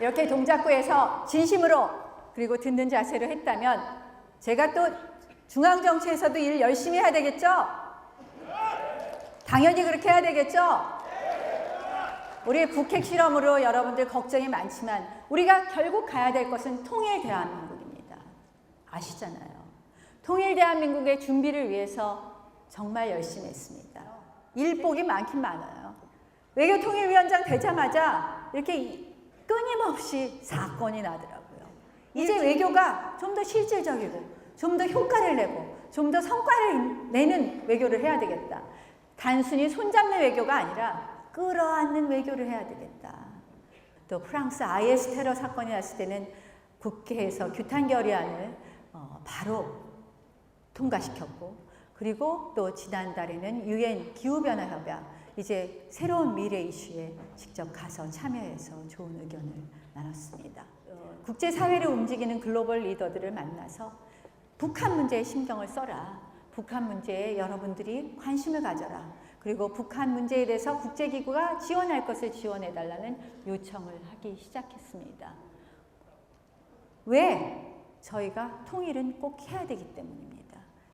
이렇게 동작구에서 진심으로 그리고 듣는 자세로 했다면 제가 또 중앙정치에서도 일 열심히 해야 되겠죠? 당연히 그렇게 해야 되겠죠? 우리 북핵 실험으로 여러분들 걱정이 많지만 우리가 결국 가야 될 것은 통일 대한민국입니다. 아시잖아요. 통일 대한민국의 준비를 위해서 정말 열심히 했습니다. 일복이 많긴 많아요. 외교통일위원장 되자마자 이렇게 끊임없이 사건이 나더라고요. 이제 외교가 좀 더 실질적이고 좀 더 효과를 내고 좀 더 성과를 내는 외교를 해야 되겠다. 단순히 손잡는 외교가 아니라 끌어안는 외교를 해야 되겠다. 또 프랑스 IS 테러 사건이 났을 때는 국회에서 규탄 결의안을 어, 바로 통과시켰고 그리고 또 지난달에는 유엔 기후변화 협약 이제 새로운 미래 이슈에 직접 가서 참여해서 좋은 의견을 나눴습니다. 어, 국제사회를 움직이는 글로벌 리더들을 만나서 북한 문제에 신경을 써라. 북한 문제에 여러분들이 관심을 가져라. 그리고 북한 문제에 대해서 국제기구가 지원할 것을 지원해달라는 요청을 하기 시작했습니다. 왜? 저희가 통일은 꼭 해야 되기 때문입니다.